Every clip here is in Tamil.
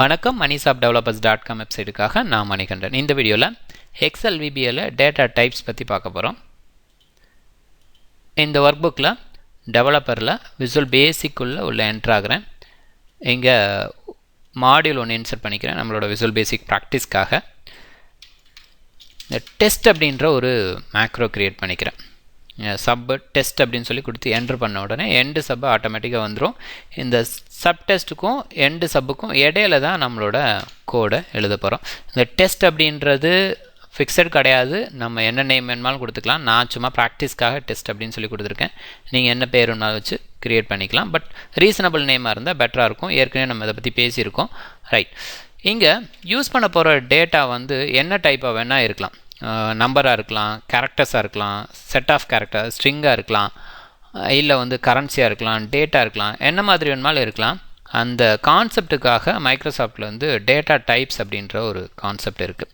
வணக்கம் மணிசாப் டெவலப்பர்ஸ் டாட் காம் வெப்சைட்டுக்காக நான் மணிகண்டன். இந்த வீடியோவில் எக்ஸல் விபிஎல் டேட்டா டைப்ஸ் பற்றி பார்க்க போகிறோம் இந்த ஒர்க் புக்கில் டெவலப்பரில் விசுவல் பேசிக்குள்ளே உள்ள என்ட்ரு ஆகிறேன். இங்கே மாடியூல் ஒன்று இன்சர்ட் பண்ணிக்கிறேன் நம்மளோட விசுவல் பேசிக் ப்ராக்டிஸ்க்காக இந்த டெஸ்ட் அப்படின்ற ஒரு மேக்ரோ க்ரியேட் பண்ணிக்கிறேன். சப் டெஸ்ட் அப்படின்னு சொல்லி கொடுத்து என்ட்ரு பண்ண உடனே எண்டு சப்பு ஆட்டோமேட்டிக்காக வந்துடும் இந்த சப் டெஸ்ட்டுக்கும் எண்டு சப்புக்கும் இடையில தான் நம்மளோட கோடை எழுத போகிறோம் இந்த டெஸ்ட் அப்படின்றது ஃபிக்ஸட் கிடையாது. நம்ம என்ன நேம் வேணுமாலும் கொடுத்துக்கலாம். நான் சும்மா ப்ராக்டிஸ்க்காக டெஸ்ட் அப்படின்னு சொல்லி கொடுத்துருக்கேன். நீங்கள் என்ன பேர் வேணாலும் வச்சு க்ரியேட் பண்ணிக்கலாம். பட் ரீசனபிள் நேமாக இருந்தால் பெட்டராக இருக்கும். ஏற்கனவே நம்ம இதை பற்றி பேசியிருக்கோம். ரைட் இங்கே யூஸ் பண்ண போகிற டேட்டா வந்து என்ன டைப்பாக வேணால் இருக்கலாம். நம்பராக இருக்கலாம் கேரக்டர்ஸாக இருக்கலாம் செட் ஆஃப் கேரக்டர் ஸ்ட்ரிங்காக இருக்கலாம் இல்லை வந்து கரன்சியாக இருக்கலாம் டேட்டா இருக்கலாம் என்ன மாதிரி வேணுமாலும் இருக்கலாம். அந்த கான்செப்டுக்காக மைக்ரோசாஃப்டில் வந்து டேட்டா டைப்ஸ் அப்படின்ற ஒரு கான்செப்ட் இருக்குது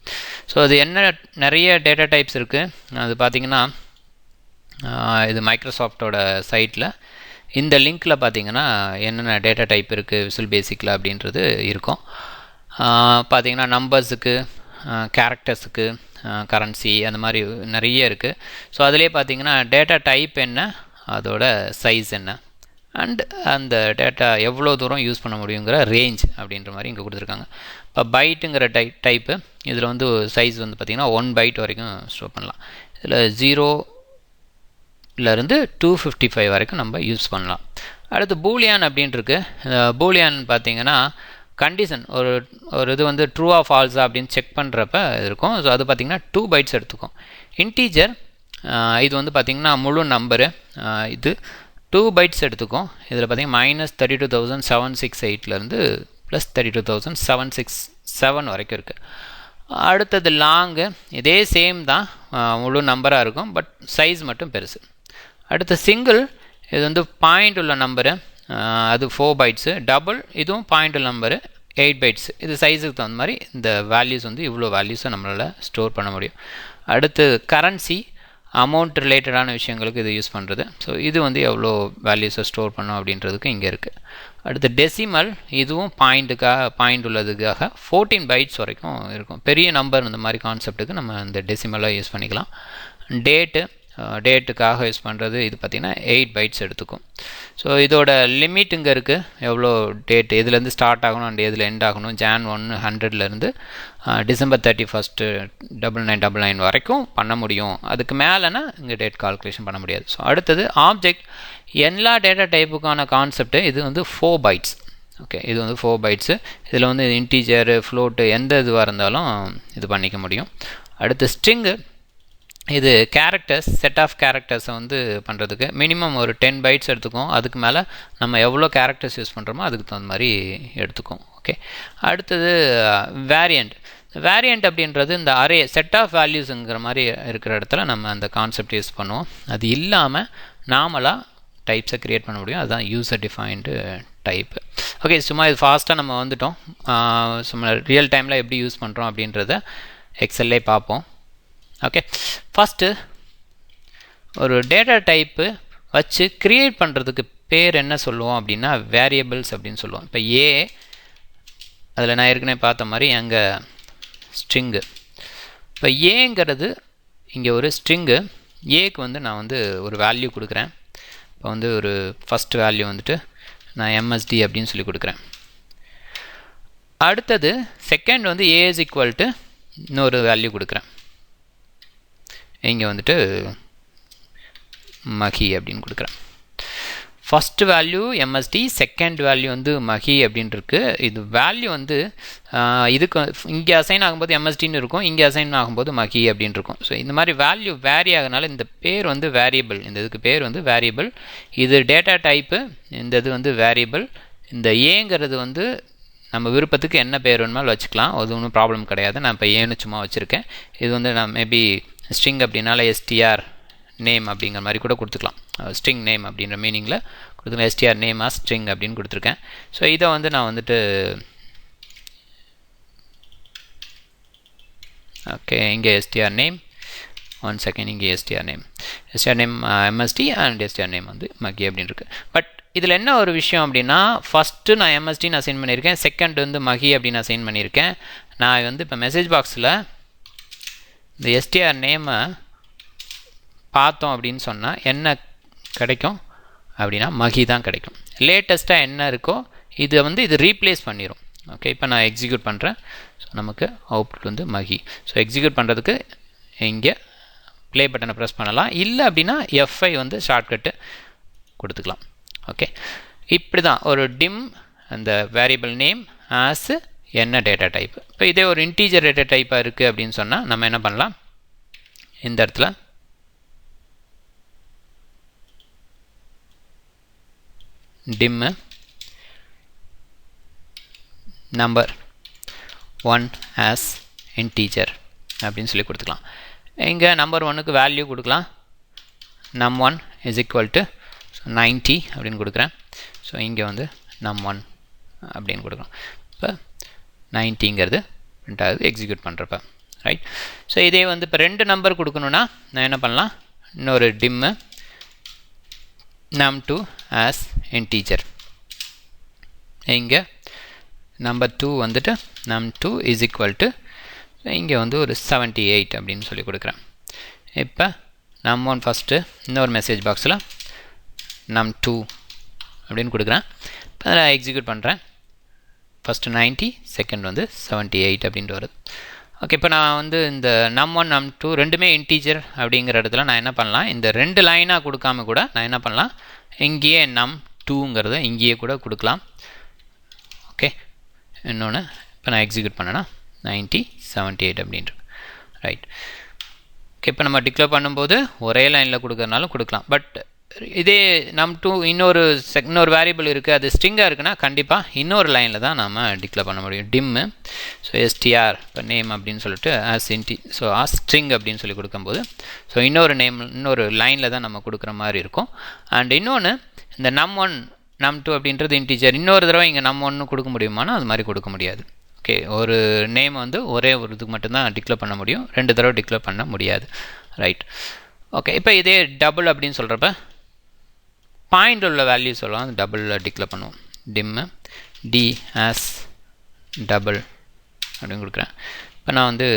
ஸோ அது என்ன நிறைய டேட்டா டைப்ஸ் இருக்குது அது பார்த்திங்கன்னா இது மைக்ரோசாஃப்டோட சைட்டில் இந்த லிங்க்கில் பார்த்தீங்கன்னா என்னென்ன டேட்டா டைப் இருக்குது விசுவல் பேசிக்கில் அப்படின்றது இருக்கும். பார்த்தீங்கன்னா நம்பர்ஸுக்கு கேரக்டர்ஸுக்கு கரன்சி அந்த மாதிரி நிறைய இருக்குது ஸோ அதிலே பார்த்தீங்கன்னா டேட்டா டைப் என்ன அதோட சைஸ் என்ன அண்ட் அந்த டேட்டா எவ்வளோ தூரம் யூஸ் பண்ண முடியுங்கிற ரேஞ்ச் அப்படின்ற மாதிரி இங்கே கொடுத்துருக்காங்க. இப்போ பைட்டுங்கிற டை டைப்பு இதில் வந்து சைஸ் வந்து பார்த்திங்கன்னா ஒன் பைட் வரைக்கும் ஸ்டோர் பண்ணலாம். இதில் ஜீரோ இருந்து டூ ஃபிஃப்டி ஃபைவ் வரைக்கும் நம்ம யூஸ் பண்ணலாம். அடுத்து பூலியான் அப்படின்ட்டுருக்கு பூலியான் பார்த்தீங்கன்னா கண்டிஷன் ஒரு ஒரு இது வந்து ட்ரூ ஆஃப் ஃபால்ஸா அப்படின்னு செக் பண்ணுறப்ப இருக்கும். ஸோ அது பார்த்திங்கன்னா டூ பைட்ஸ் எடுத்துக்கும். இன்டீஜர் இது வந்து பார்த்திங்கன்னா முழு நம்பரு இது டூ பைட்ஸ் எடுத்துக்கும். இதில் பார்த்திங்கன்னா minus thirty two thousand seven six எயிட்லேருந்து plus thirty two thousand seven six seven வரைக்கும் இருக்குது அடுத்தது லாங்கு இதே சேம் தான் முழு நம்பராக இருக்கும் பட் சைஸ் மட்டும் பெருசு. அடுத்து சிங்கிள் இது வந்து பாயிண்ட் உள்ள நம்பரு அது ஃபோர் பைட்ஸு டபுள் இதுவும் பாயிண்ட் நம்பரு எயிட் பைட்ஸ் இது சைஸுக்கு தகுந்த மாதிரி இந்த வேல்யூஸ் வந்து இவ்வளோ வேல்யூஸை நம்மளால் ஸ்டோர் பண்ண முடியும். அடுத்து கரன்சி அமௌண்ட் ரிலேட்டடான விஷயங்களுக்கு இது யூஸ் பண்ணுறது ஸோ இது வந்து எவ்வளோ வேல்யூஸை ஸ்டோர் பண்ணும் அப்படின்றதுக்கு இங்கே இருக்குது அடுத்து டெசிமல் இதுவும் பாயிண்ட்டுக்காக பாயிண்ட் உள்ளதுக்காக ஃபோர்டீன் பைட்ஸ் வரைக்கும் இருக்கும். பெரிய நம்பர் இந்த மாதிரி கான்செப்ட்டுக்கு நம்ம இந்த டெசிமலாக யூஸ் பண்ணிக்கலாம். டேட்டு டேட்டுக்காக யூஸ் பண்ணுறது இது பார்த்திங்கன்னா எயிட் பைட்ஸ் எடுத்துக்கும். ஸோ இதோட லிமிட் இங்கே இருக்குது எவ்வளோ டேட் எதுலேருந்து ஸ்டார்ட் ஆகணும் அண்ட் எதில் எண்ட் ஆகணும். ஜான் ஒன்று ஹண்ட்ரட்லேருந்து December thirty first double nine double nine வரைக்கும் பண்ண முடியும். அதுக்கு மேலேனா இங்கே டேட் கால்குலேஷன் பண்ண முடியாது. ஸோ அடுத்தது ஆப்ஜெக்ட் எல்லா டேட்டா டைப்புக்கான கான்செப்ட்டு இது வந்து ஃபோர் பைட்ஸ் ஓகே இது வந்து ஃபோர் பைட்ஸு இதில் வந்து இன்டீஜரு ஃப்ளோட்டு எந்த இதுவாக இருந்தாலும் இது பண்ணிக்க முடியும். அடுத்து ஸ்ட்ரிங்கு இது கேரக்டர்ஸ் செட் ஆஃப் கேரக்டர்ஸை வந்து பண்ணுறதுக்கு மினிமம் ஒரு டென் பைட்ஸ் எடுத்துக்கும் அதுக்கு மேலே நம்ம எவ்வளோ கேரக்டர்ஸ் யூஸ் பண்ணுறோமோ அதுக்கு தகுந்த மாதிரி எடுத்துக்கும் ஓகே அடுத்தது uh, வேரியண்ட் வேரியண்ட் அப்படின்றது இந்த அரே செட் ஆஃப் வேல்யூஸுங்கிற மாதிரி இருக்கிற இடத்துல நம்ம அந்த கான்செப்ட் யூஸ் பண்ணுவோம். அது இல்லாமல் நாமளாக டைப்ஸை க்ரியேட் பண்ண முடியும். அதுதான் யூசர் டிஃபைன்டு டைப்பு ஓகே சும்மா இது ஃபாஸ்ட்டாக நம்ம வந்துட்டோம். சும்மா ரியல் டைமில் எப்படி யூஸ் பண்ணுறோம் அப்படின்றத எக்ஸல்லே பார்ப்போம். ஓகே ஃபஸ்ட்டு ஒரு டேட்டா டைப்பு வச்சு க்ரியேட் பண்ணுறதுக்கு பேர் என்ன சொல்லுவோம் அப்படின்னா வேரியபிள்ஸ் அப்படின்னு சொல்லுவோம். இப்போ ஏ அதில் நான் ஏற்கனவே பார்த்த மாதிரி அங்கே ஸ்ட்ரிங்கு இப்போ ஏங்கிறது இங்கே ஒரு ஸ்ட்ரிங்கு ஏக்கு வந்து நான் வந்து ஒரு வேல்யூ கொடுக்குறேன். இப்போ வந்து ஒரு ஃபஸ்ட் வேல்யூ வந்துட்டு நான் எம்எஸ்டி அப்படின்னு சொல்லி கொடுக்குறேன். அடுத்தது செகண்ட் வந்து ஏ இஸ் ஈக்குவல் டு இன்னொரு வேல்யூ கொடுக்குறேன். இங்கே வந்துட்டு மகி அப்படின்னு கொடுக்குறேன். First value MSD second value வந்து மகி அப்படின்ட்டுருக்கு இது வேல்யூ வந்து இதுக்கு இங்கே அசைன் ஆகும்போது எம்எஸ்டின்னு இருக்கும். இங்கே அசைன் ஆகும்போது மகி அப்படின்னு இருக்கும். ஸோ இந்த மாதிரி வேல்யூ வேரி ஆகனால இந்த பேர் வந்து வேரியபிள் இந்த இதுக்கு பேர் வந்து வேரியபிள் இது டேட்டா டைப்பு இந்த இது வந்து வேரியபிள் இந்த ஏங்கிறது வந்து நம்ம விருப்பத்துக்கு என்ன பேர் வேணுமாலும் வச்சுக்கலாம். அது ஒன்றும் ப்ராப்ளம் கிடையாது. நான் இப்போ ஏன்னு சும்மா வச்சுருக்கேன். இது வந்து நான் மேபி ஸ்ட்ரிங் அப்படின்னால எஸ்டிஆர் நேம் அப்படிங்கிற மாதிரி கூட கொடுத்துக்கலாம். ஸ்ட்ரிங் நேம் அப்படின்ற மீனிங்கில் கொடுத்துக்கலாம். எஸ்டிஆர் நேம் ஆ ஸ்ட்ரிங் அப்படின்னு கொடுத்துருக்கேன். ஸோ இதை வந்து நான் வந்துட்டு ஓகே இங்கே எஸ்டிஆர் நேம் ஒன் செகண்ட் இங்கே STR name STR name MSD and STR name வந்து மக்கி அப்படின்னு இருக்குது பட் இதில் என்ன ஒரு விஷயம் அப்படின்னா ஃபஸ்ட்டு நான் எம்எஸ்டின்னு அசைன் பண்ணியிருக்கேன். செகண்ட் வந்து மகி அப்படின்னு அசைன் பண்ணியிருக்கேன். நான் வந்து இப்போ மெசேஜ் பாக்ஸில் இந்த எஸ்டிஆர் நேமை பார்த்தோம் அப்படின்னு சொன்னால் என்ன கிடைக்கும் அப்படின்னா மகி தான் கிடைக்கும். லேட்டஸ்ட்டாக என்ன இருக்கோ இது வந்து இது ரீப்ளேஸ் பண்ணிடும் ஓகே இப்போ நான் எக்ஸிக்யூட் பண்ணுறேன் ஸோ நமக்கு அவுட்புட் வந்து மகி. ஸோ எக்ஸிக்யூட் பண்ணுறதுக்கு இங்கே ப்ளே பட்டனை ப்ரெஸ் பண்ணலாம். இல்லை அப்படின்னா எஃப்ஐ வந்து ஷார்ட்கட்டு கொடுத்துக்கலாம். ஓகே இப்படி தான் ஒரு டிம் அந்த வேரியபிள் நேம் ஆஸ் என்ன டேட்டா டைப் இப்போ இதே ஒரு இன்டீஜர் டேட்டா டைப்பாக இருக்குது அப்படின்னு சொன்னால் நம்ம என்ன பண்ணலாம்? இந்த இடத்துல dim number one as integer அப்படின்னு சொல்லி கொடுத்துக்கலாம். இங்கே நம்பர் ஒன்னுக்கு வேல்யூ கொடுக்கலாம். Num one is equal to ninety அப்படின்னு கொடுக்குறேன். ஸோ இங்கே வந்து நம் ஒன் அப்படின்னு கொடுக்குறோம். இப்போ நைன்ட்டிங்கிறது பிரிண்ட் ஆகுது எக்ஸிக்யூட் பண்ணுறப்ப ரைட் ஸோ இதே வந்து இப்போ ரெண்டு நம்பர் கொடுக்கணுன்னா நான் என்ன பண்ணலாம்? இன்னொரு dim num two as integer இங்கே நம்பர் டூ வந்துட்டு num two is equal to இங்கே வந்து ஒரு செவன்ட்டி எயிட் அப்படின்னு சொல்லி கொடுக்குறேன். இப்போ நம் ஒன் ஃபஸ்ட்டு இன்னொரு மெசேஜ் பாக்ஸில் நம் டூ அப்படின்னு கொடுக்குறேன். இப்போ நான் எக்ஸிக்யூட் பண்ணுறேன் ஃபஸ்ட்டு நைன்ட்டி செகண்ட் வந்து செவன்ட்டி எயிட் அப்படின்ட்டு வருது. ஓகே இப்போ நான் வந்து இந்த நம் ஒன் நம் டூ ரெண்டுமே இன்டீஜர் அப்படிங்கிற இடத்துல நான் என்ன பண்ணலாம்? இந்த ரெண்டு லைனாக கொடுக்காம கூட நான் என்ன பண்ணலாம்? இங்கேயே நம் டூங்கிறத இங்கேயே கூட கொடுக்கலாம். ஓகே இன்னொன்று இப்போ நான் எக்ஸிக்யூட் பண்ணேன்னா நைன்ட்டி செவன்ட்டி எயிட் அப்படின்ட்டு. ரைட் ஓகே இப்போ நம்ம டிக்ளேர் பண்ணும்போது ஒரே லைனில் கொடுக்கறனாலும் கொடுக்கலாம். பட் இதே நம் டூ இன்னொரு செக் இன்னொரு வேரியபிள் இருக்குது அது ஸ்ட்ரிங்காக இருக்குன்னா கண்டிப்பாக இன்னொரு லைனில் தான் நம்ம டிக்ளேர் பண்ண முடியும். டிம்மு ஸோ எஸ்டிஆர் இப்போ நேம் அப்படின்னு சொல்லிட்டு as int so as string அப்படின்னு சொல்லி கொடுக்கும்போது ஸோ இன்னொரு நேம் இன்னொரு லைனில் தான் நம்ம கொடுக்குற மாதிரி இருக்கும். அண்ட் இன்னொன்று இந்த நம் ஒன் நம் டூ அப்படின்றது இன்டீஜர் இன்னொரு தடவை இங்கே நம் ஒன்று கொடுக்க முடியுமானா அது மாதிரி கொடுக்க முடியாது. ஓகே ஒரு நேம் வந்து ஒரே ஒரு இதுக்கு மட்டும்தான் டிக்ளேர் பண்ண முடியும். ரெண்டு தடவை டிக்ளேர் பண்ண முடியாது. ரைட் ஓகே இப்போ இதே டபுள் அப்படின்னு சொல்கிறப்ப பாயிண்ட் உள்ள வேல்யூ சொல்லலாம் அது டபுளில் டிக்ளேர் பண்ணுவோம். டிம்மு டி ஆஸ் டபுள் அப்படின்னு கொடுக்குறேன். இப்போ நான் வந்து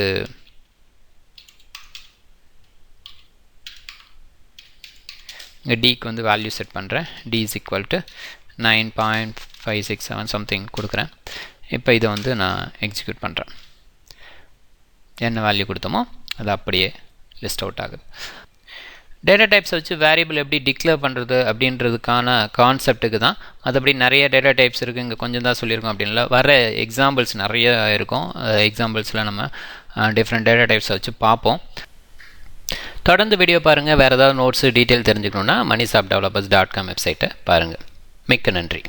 இங்கே டிக்கு வந்து வேல்யூ செட் பண்ணுறேன் D is equal to nine point five six seven something கொடுக்குறேன். இப்போ இதை வந்து நான் எக்ஸிக்யூட் பண்ணுறேன் என்ன வேல்யூ கொடுத்தோமோ அது அப்படியே லிஸ்ட் அவுட் ஆகுது. டேட்டா டைப்ஸை வச்சு வேரியபிள் எப்படி டிக்ளேர் பண்ணுறது அப்படின்றதுக்கான கான்செப்ட்டுக்கு தான். மற்றபடி நிறைய டேட்டா டைப்ஸ் இருக்குது இங்கே கொஞ்சம் தான் சொல்லியிருக்கோம் அப்படின்ல வர எக்ஸாம்பிள்ஸ் நிறைய இருக்கும். எக்ஸாம்பிள்ஸில் நம்ம டிஃப்ரெண்ட் டேட்டா டைப்ஸை வச்சு பார்ப்போம். தொடர்ந்து வீடியோ பாருங்கள் வேறு ஏதாவது நோட்ஸு டீட்டெயில் தெரிஞ்சுக்கணுன்னா மணிசாப் டெவலப்பர்ஸ் டாட் காம் வெப்சைட்டை பாருங்கள் மிக்க நன்றி.